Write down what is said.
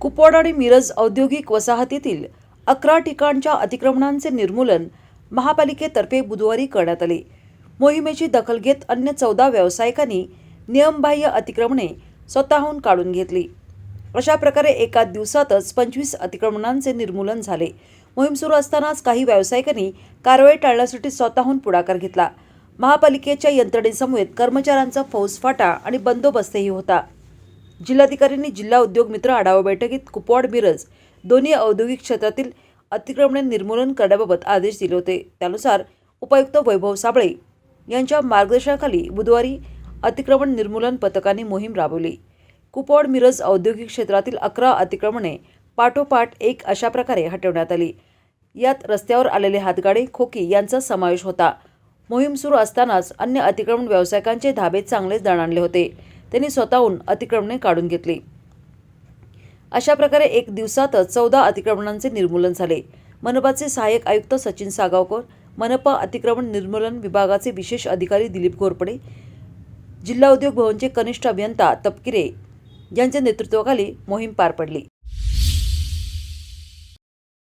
कुपवाड आणि मिरज औद्योगिक वसाहतीतील अकरा ठिकाणच्या अतिक्रमणांचे निर्मूलन महापालिकेतर्फे बुधवारी करण्यात आले. मोहिमेची दखल घेत अन्य चौदा व्यावसायिकांनी नियमबाह्य अतिक्रमणे स्वतःहून काढून घेतली. अशा प्रकारे एका दिवसातच पंचवीस अतिक्रमणांचे निर्मूलन झाले. मोहीम सुरू असतानाच काही व्यावसायिकांनी कारवाई टाळण्यासाठी स्वतःहून पुढाकार घेतला. महापालिकेच्या यंत्रणेसमवेत कर्मचाऱ्यांचा फौजफाटा आणि बंदोबस्तही होता. जिल्हाधिकाऱ्यांनी जिल्हा उद्योग मित्र आढावा बैठकीत कुपवाड मिरज दोन्ही औद्योगिक क्षेत्रातील अतिक्रमणे निर्मूलन करण्याबाबत आदेश दिले होते. त्यानुसार उपायुक्त वैभव साबळे यांच्या मार्गदर्शनाखाली बुधवारी अतिक्रमण निर्मूलन पथकाने मोहीम राबवली. कुपवाड मिरज औद्योगिक क्षेत्रातील अकरा अतिक्रमणे पाठोपाठ एक अशा प्रकारे हटवण्यात आली. यात रस्त्यावर आलेले हातगाडे खोकी यांचा समावेश होता. मोहीम सुरू असतानाच अन्य अतिक्रमण व्यावसायिकांचे धाबे चांगलेच दणाणले होते. त्यांनी स्वतःहून अतिक्रमणे काढून घेतली. अशा प्रकारे एक दिवसातच चौदा अतिक्रमणांचे निर्मूलन झाले. मनपाचे सहाय्यक आयुक्त सचिन सागावकर मनपा अतिक्रमण निर्मूलन विभागाचे विशेष अधिकारी दिलीप घोरपडे जिल्हा उद्योग भवनचे कनिष्ठ अभियंता तपकिरे यांच्या नेतृत्वाखाली मोहीम पार पडली.